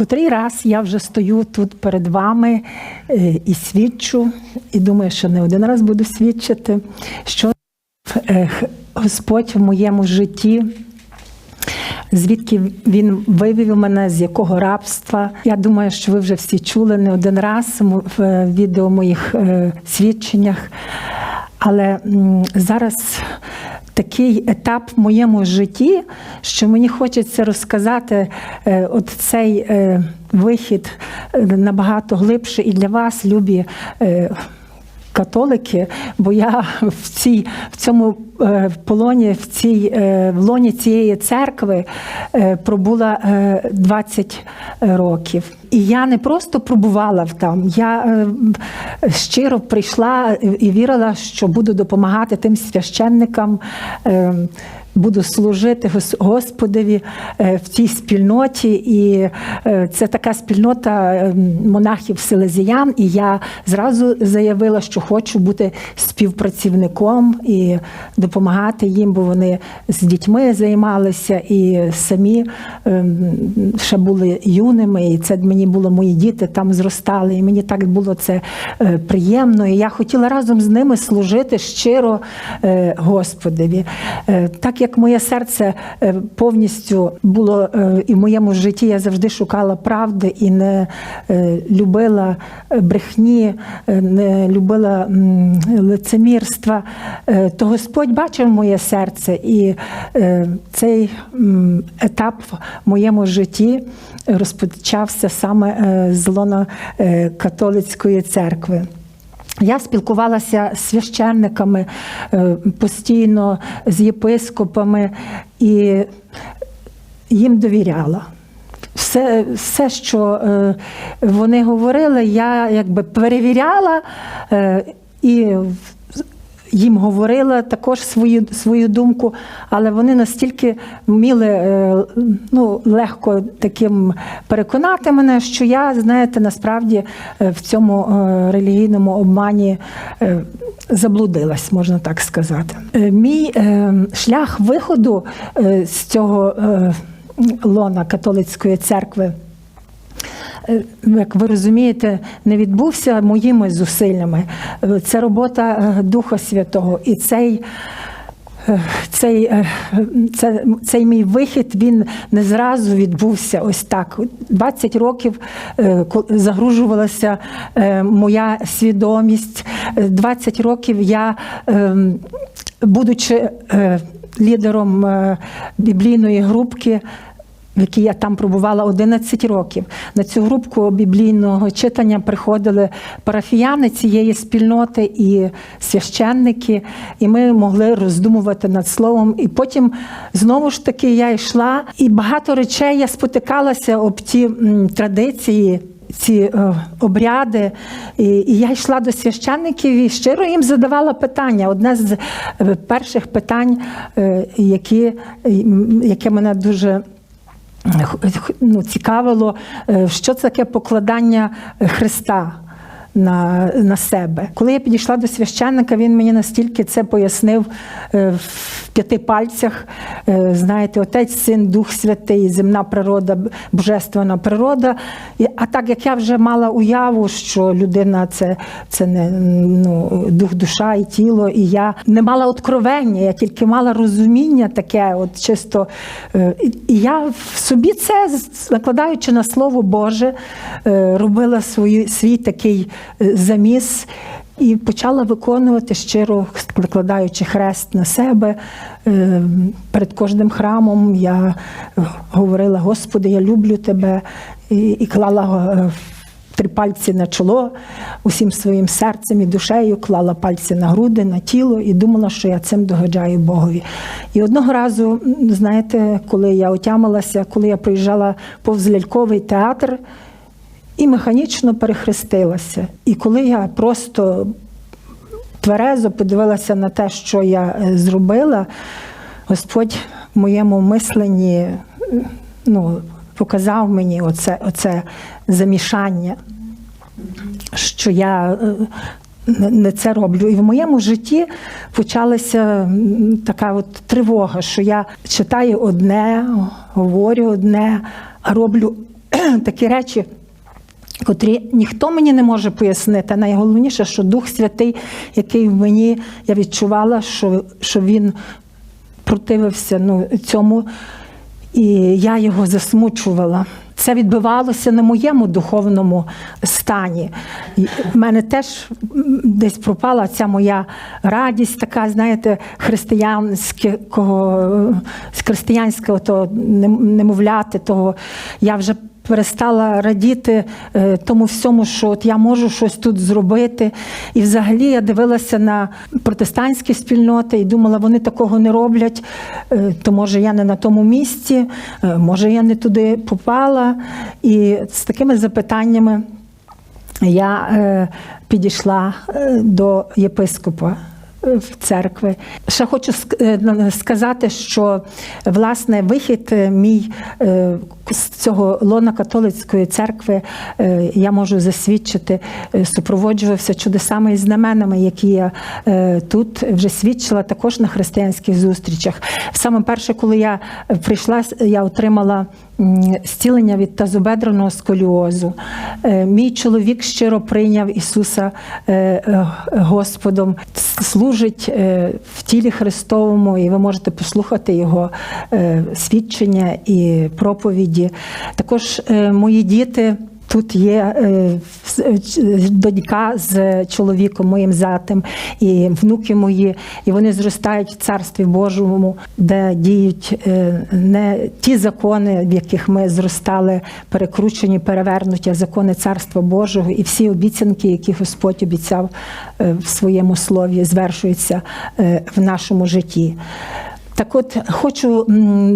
котрий раз я вже стою тут перед вами е, і свідчу, і думаю, що не один раз буду свідчити, що е, Господь в моєму житті. Звідки він вивів мене, з якого рабства. Я думаю, що ви вже всі чули не один раз в е, відео моїх свідченнях. Але зараз такий етап в моєму житті, що мені хочеться розказати е, от цей е, вихід е, набагато глибше і для вас, любі. Католики, бо я в цій в цьому е, полоні, в цій е, в лоні цієї церкви е, пробула е, 20 років. І я не просто пробувала в там, я щиро прийшла і вірила, що буду допомагати тим священникам. Буду служити Господові е, в цій спільноті, і е, це така спільнота е, монахів селезіян. І я зразу заявила, що хочу бути співпрацівником і допомагати їм, бо вони з дітьми займалися і самі ем, ще були юними. І це мені було мої діти там зростали. І мені так було це е, приємно. І я хотіла разом з ними служити щиро Господові. Е, Як моє серце е, повністю було е, і в моєму житті, я завжди шукала правди і не е, любила брехні, не любила лицемірства, то Господь бачив моє серце, і цей етап в моєму житті розпочався саме з лона католицької церкви. Я спілкувалася з священниками е, постійно, з єпископами і їм довіряла. Все, все, що е, вони говорили, я якби перевіряла е, і їм говорила також свою, свою думку, але вони настільки вміли е, ну, легко таким переконати мене, що я, знаєте, насправді е, в цьому е, релігійному обмані заблудилась, можна так сказати. Мій шлях виходу з цього лона католицької церкви. Е, Як ви розумієте, не відбувся моїми зусиллями. Е, Це робота е, Духа Святого. І цей, цей, це, цей мій вихід він не зразу відбувся ось так. 20 років загружувалася моя свідомість. Е, 20 років я, будучи лідером біблійної групки, в якій я там пробувала 11 років. На цю групку біблійного читання приходили парафіяни цієї спільноти і священники, і ми могли роздумувати над словом. І потім знову ж таки я йшла, і багато речей я спотикалася об ті традиції. Ці е, обряди, і, і я йшла до священників і щиро їм задавала питання. Одне з е, перших питань, е, які, яке мене дуже ну, цікавило, е, що це таке покладання Христа. На, на себе. Коли я підійшла до священника, він мені настільки це пояснив е, в п'яти пальцях. Е, Знаєте, Отець, Син, Дух Святий, земна природа, божественна природа. А так як я вже мала уяву, що людина це, це не ну, дух, душа і тіло, і я не мала откровення, я тільки мала розуміння таке, от чисто. е, І я в собі це, накладаючи на Слово Боже, робила свою, свій такий заміс. І почала виконувати щиро, накладаючи хрест на себе. Е, Перед кожним храмом я говорила: Господи, я люблю тебе, і, і клала е, три пальці на чоло усім своїм серцем і душею, клала пальці на груди, на тіло і думала, що я цим догоджаю Богові. І одного разу, знаєте, коли я отямилася, коли я приїжджала повз ляльковий театр і механічно перехрестилася. І коли я просто тверезо подивилася на те, що я е, зробила, Господь в моєму мисленні е, ну, показав мені оце, оце замішання, що я е, не- це роблю. І в моєму житті почалася така от тривога, що я читаю одне, говорю одне, а роблю такі речі. Котрі ніхто мені не може пояснити. Найголовніше, що Дух Святий, який в мені, я відчувала, що, що він противився ну, цьому, і я його засмучувала. Це відбивалося на моєму духовному стані. І в мене теж десь пропала ця моя радість, така, знаєте, християнського, християнського немовляти, того я вже перестала радіти е, тому всьому, що от я можу щось тут зробити. І взагалі я дивилася на протестантські спільноти і думала, вони такого не роблять, е, то може я не на тому місці, е, може я не туди попала. І з такими запитаннями я підійшла до єпископа в церкви. Ще хочу е, на- сказати, що власне вихід е, мій е, з цього лона католицької церкви я можу засвідчити, супроводжувався чудесами і знаменами, які я тут вже свідчила також на християнських зустрічах. Саме перше, коли я прийшла, я отримала зцілення від тазобедреного сколіозу. Е, Мій чоловік щиро прийняв Ісуса е, е, Господом, служить в тілі Христовому, і ви можете послухати його свідчення і проповіді. Також мої діти. Тут є е, е, ч- донька з чоловіком моїм затим, і внуки мої, і вони зростають в царстві Божому, де діють е, не ті закони, в яких ми зростали, перекручені, перевернуті, а закони царства Божого, і всі обіцянки, які Господь обіцяв е, в своєму слові, звершуються е, в нашому житті. Так от хочу,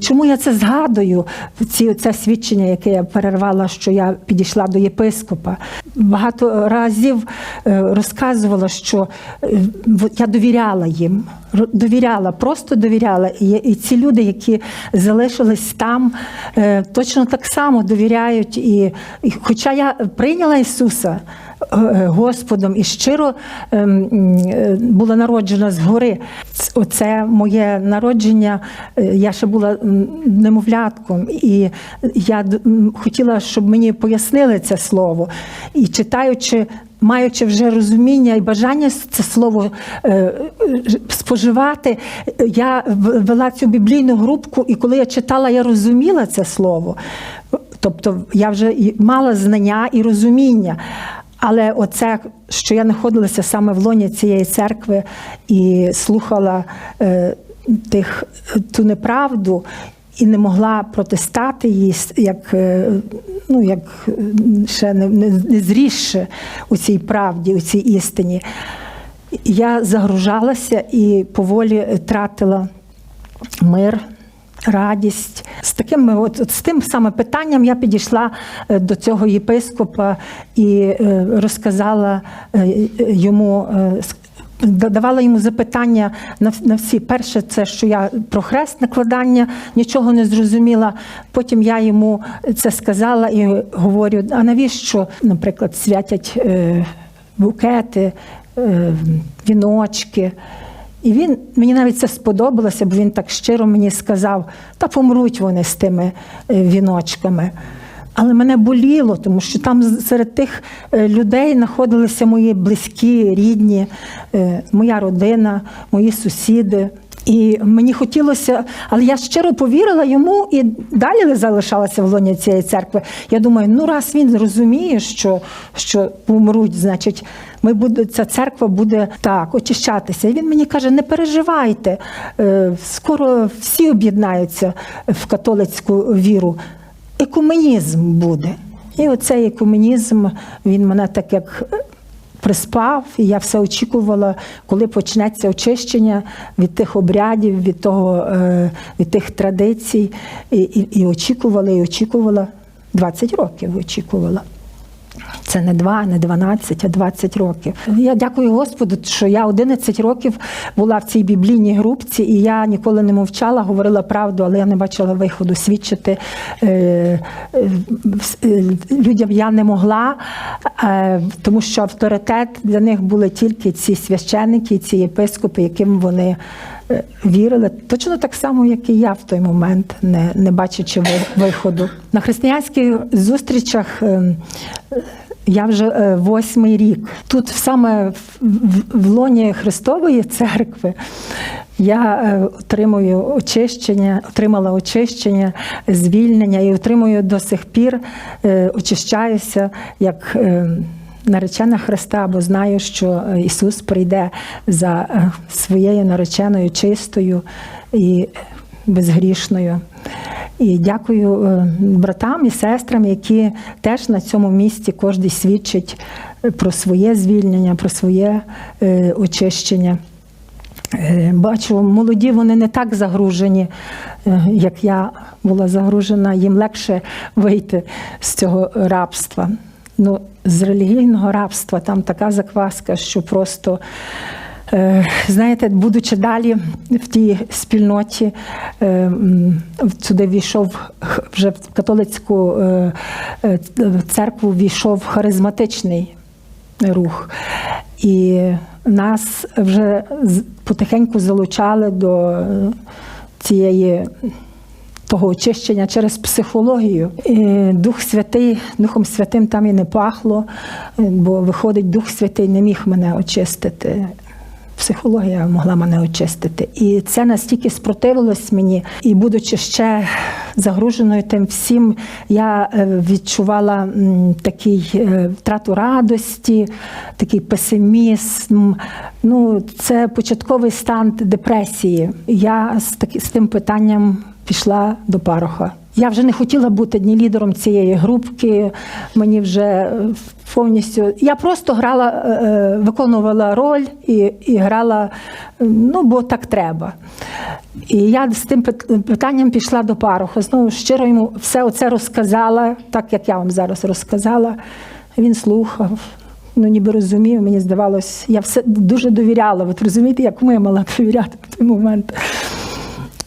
чому я це згадую? Ці це свідчення, яке я перервала, що я підійшла до єпископа. Багато разів е, розказувала, що е, я довіряла їм, довіряла, просто довіряла. І, ці люди, які залишились там, е, точно так само довіряють. І хоча я прийняла Ісуса. Е, Господом і щиро ем, е, була народжена згори. Оце моє народження. е, Я ще була немовлятком, і я хотіла, щоб мені пояснили це слово. І читаючи. Маючи вже розуміння і бажання це слово споживати, я вела цю біблійну групку, і коли я читала, я розуміла це слово. Тобто я вже мала знання і розуміння. Але оце, що я знаходилася саме в лоні цієї церкви і слухала е, тих, ту неправду, і не могла протистати її, як, е, ну, як ще не, не, не зрісши у цій правді, у цій істині. Я загружалася і поволі тратила мир, радість. З таким от, от з тим саме питанням я підійшла е, до цього єпископа і е, розказала е, йому. Давала йому запитання на, всі. Перше, це що я про хрест накладання нічого не зрозуміла. Потім я йому це сказала і говорю: а навіщо, наприклад, святять букети, віночки? І він мені навіть це сподобалося, бо він так щиро мені сказав: та помруть вони з тими е, віночками. Але мене боліло, тому що там серед тих е, людей знаходилися мої близькі, рідні, е, моя родина, мої сусіди. І мені хотілося, але я щиро повірила йому і далі залишалася в лоні цієї церкви. Я думаю, ну раз він розуміє, що, що помруть, значить, ми буде, ця церква буде так очищатися. І він мені каже: не переживайте, е, скоро всі об'єднаються в католицьку віру. Екуменізм буде. І оцей екуменізм, він мене так як приспав, і я все очікувала, коли почнеться очищення від тих обрядів, від того, е, від тих традицій. І, і, і очікувала, і очікувала 20 років очікувала. Це не два, не 12, а 20 років. Я дякую Господу, що я 11 років була в цій біблійній групці, і я ніколи не мовчала, говорила правду, але я не бачила виходу свідчити е, е, е, людям я не могла, тому що авторитет для них були тільки ці священники, ці єпископи, яким вони вірили точно так само, як і я в той момент, не, не бачачи виходу. На християнських зустрічах. е, я вже е, восьмий рік. Тут саме в, лоні Христової церкви я е, отримую очищення, отримала очищення, звільнення і отримую до сих пір, очищаюся як наречена Христа, бо знаю, що е, Ісус прийде за е, своєю нареченою чистою і безгрішною. І дякую е, братам і сестрам, які теж на цьому місці кожен свідчить про своє звільнення, про своє очищення. Бачу, молоді вони не так загружені, як я була загружена. Їм легше вийти з цього рабства. Ну, з релігійного рабства там така закваска, що просто. Е, Знаєте, будучи далі в тій спільноті, е, сюди війшов вже в католицьку е, церкву війшов харизматичний рух. І нас вже потихеньку залучали до цієї. Того очищення через психологію. І Дух Святий, Духом Святим там і не пахло, е, бо виходить, Дух Святий не міг мене очистити. Психологія могла мене очистити. І це настільки спротивилось мені. І будучи ще загруженою тим всім, я е, відчувала такий е, втрату радості, такий песимізм. Ну, це початковий стан депресії. Я з, таки, з тим питанням пішла до пароха. Я вже не хотіла бути ні лідером цієї групки. Мені вже е, повністю. Я просто грала, е, е, виконувала роль і, і грала, ну бо так треба. І я з тим питанням пішла до пароха. Знову щиро йому все оце розказала, так як я вам зараз розказала. Він слухав. Ну, ніби розумів, мені здавалось, я все дуже довіряла. Ви розумієте, як ми мала довіряти в той момент.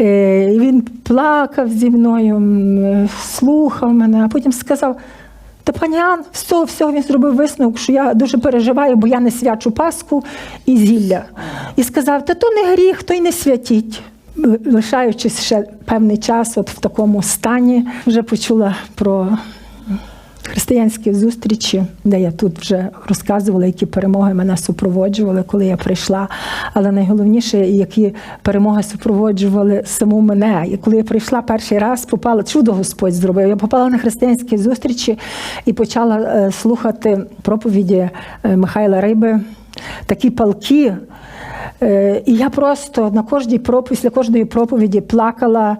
Е, і Він плакав зі мною, слухав мене, а потім сказав: та пані Ан, з цього всього він зробив висновок, що я дуже переживаю, бо я не свячу Пасху і зілля. І сказав: та то не гріх, то й не святіть. Лишаючись ще певний час, от в такому стані, вже почула про християнські зустрічі, де я тут вже розказувала, які перемоги мене супроводжували, коли я прийшла. Але найголовніше, які перемоги супроводжували саму мене. І коли я прийшла перший раз, попала чудо Господь зробив. Я попала на християнські зустрічі і почала е, слухати проповіді е, Михайла Риби, такі палки. Е, І я просто на кожній проповіді, після кожної проповіді плакала.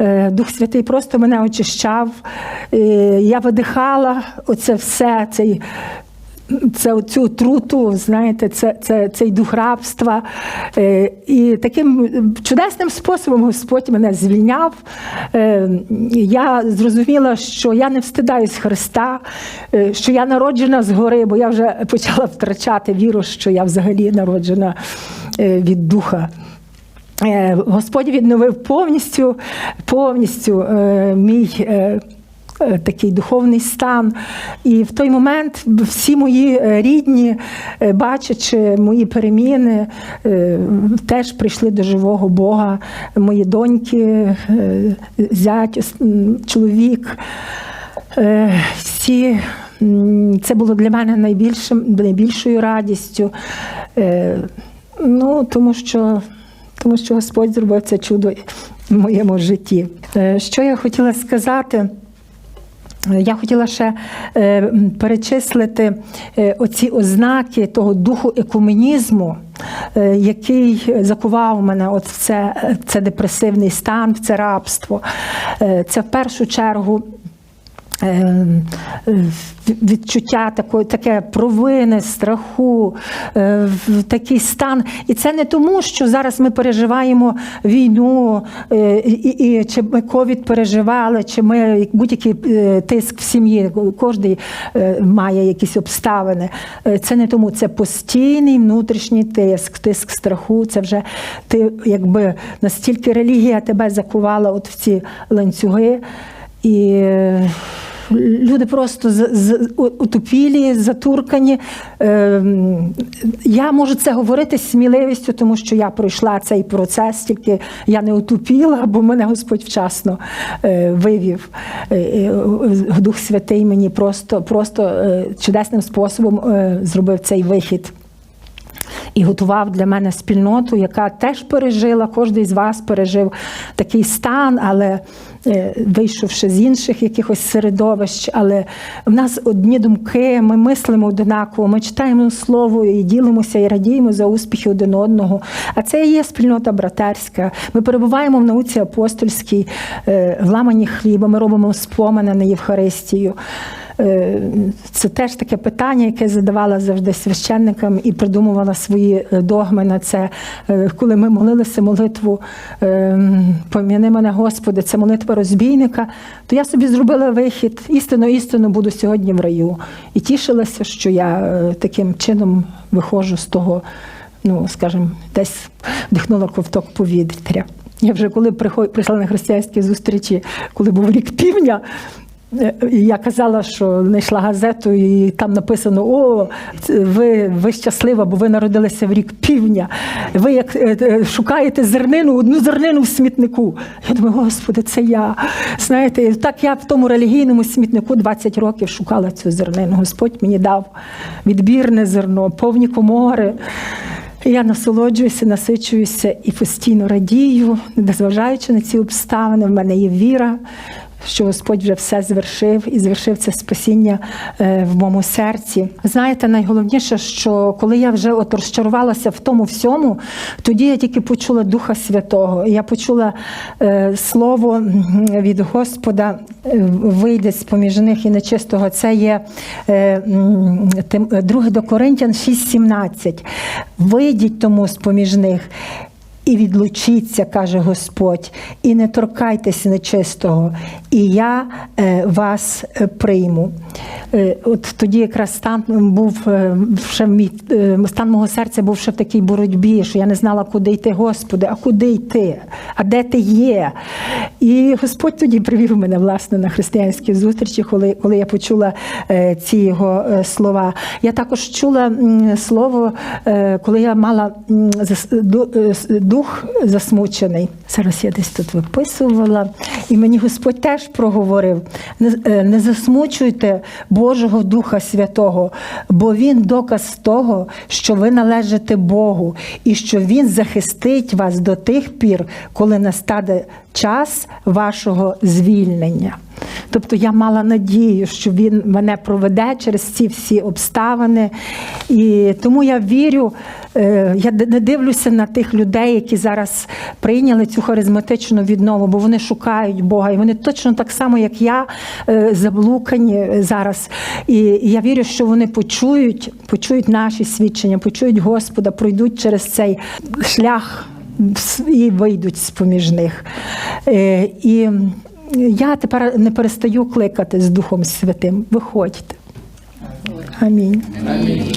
Е, Дух Святий просто мене очищав. Е, Я видихала оце все, цей. Це цю труту, знаєте, це, це, цей дух рабства. Е, і таким чудесним способом Господь мене звільняв. Е, я зрозуміла, що я не встидаюсь Христа, е, що я народжена згори, бо я вже почала втрачати віру, що я взагалі народжена від духа. Господь відновив повністю, повністю мій. Е, Такий духовний стан. І в той момент всі мої е, рідні, е, бачачи мої переміни, теж прийшли до живого Бога. Мої доньки, зять, чоловік. Всі це було для мене найбільшим, найбільшою радістю. Ну, тому що тому що Господь зробив це чудо в моєму житті. Що я хотіла сказати? Я хотіла ще е, перечислити е, оці ознаки того духу екуменізму, е, який закував мене от в це, це депресивний стан, в це рабство. Це в першу чергу відчуття такої, таке провини, страху, е, такий стан. І це не тому, що зараз ми переживаємо війну, е, і, і чи ми ковід переживали, чи ми будь-який е, тиск в сім'ї, кожен має якісь обставини. Це не тому, це постійний внутрішній тиск, тиск страху. Це вже ти якби настільки релігія тебе закувала от в ці ланцюги. І люди просто з, з, утопілі, затуркані. Е, я можу це говорити з сміливістю, тому що я пройшла цей процес, тільки я не утопіла, бо мене Господь вчасно е, вивів. Е, е, Дух Святий мені просто, просто чудесним способом зробив цей вихід і готував для мене спільноту, яка теж пережила, кожен із вас пережив такий стан, але вийшовши з інших якихось середовищ, але в нас одні думки, ми мислимо однаково, ми читаємо слово і ділимося і радіємо за успіхи один одного. А це і є спільнота братерська. Ми перебуваємо в науці апостольській, е, в ламані хліба, ми робимо спомини на Євхаристію. Е, Це теж таке питання, яке задавала завжди священникам і придумувала свої е, догми на це. Е, Коли ми молилися молитву Пом'яни мене, Господи, це молитва розбійника, то я собі зробила вихід. Істинно, істинно буду сьогодні в раю. І тішилася, що я таким чином виходжу з того, ну, скажімо, десь вдихнула ковток повітря. Я вже коли прийшла на християнські зустрічі, коли був рік півня. Е, Я казала, що знайшла газету, і там написано: О, ви, ви щаслива, бо ви народилися в рік півня. Ви як е, е, шукаєте зернину, одну зернину в смітнику. Я думаю, Господи, це я. Знаєте, так я в тому релігійному смітнику 20 років шукала цю зернину. Господь мені дав відбірне зерно, повні комори. Я насолоджуюся, насичуюся і постійно радію, незважаючи на ці обставини, в мене є віра, що Господь вже все звершив і звершив це спасіння е, в моєму серці. Знаєте, найголовніше, що коли я вже от розчарувалася в тому всьому, тоді я тільки почула Духа Святого. Я почула е, слово від Господа е, вийде з поміж них і нечистого. Це є е, 2 до Коринтян 6,17. Вийдіть тому з поміж них. І відлучіться, каже Господь, і не торкайтеся нечистого, і я е, вас е, прийму. Е, от тоді якраз стан був ще мій, стан мого серця був ще в такій боротьбі, що я не знала, куди йти, Господи, а куди йти? А де ти є? І Господь тоді привів мене власне на християнські зустрічі, коли, коли я почула ці його слова. Я також чула слово, коли я мала с- дух засмучений. Зараз я десь тут виписувала, і мені Господь теж проговорив: не, е, засмучуйте Божого Духа Святого, бо Він доказ того, що ви належите Богу, і що Він захистить вас до тих пір, коли настане час вашого звільнення. Тобто я мала надію, що він мене проведе через ці всі обставини. І тому я вірю, е, я не дивлюся на тих людей, які зараз прийняли цю харизматичну віднову, бо вони шукають Бога, і вони точно так само, як я, е, заблукані зараз. І я вірю, що вони почують, почують наші свідчення, почують Господа, пройдуть через цей шлях і вийдуть з поміж них. Е, І я тепер не перестаю кликати з Духом Святим. Виходьте. Амінь. Амінь.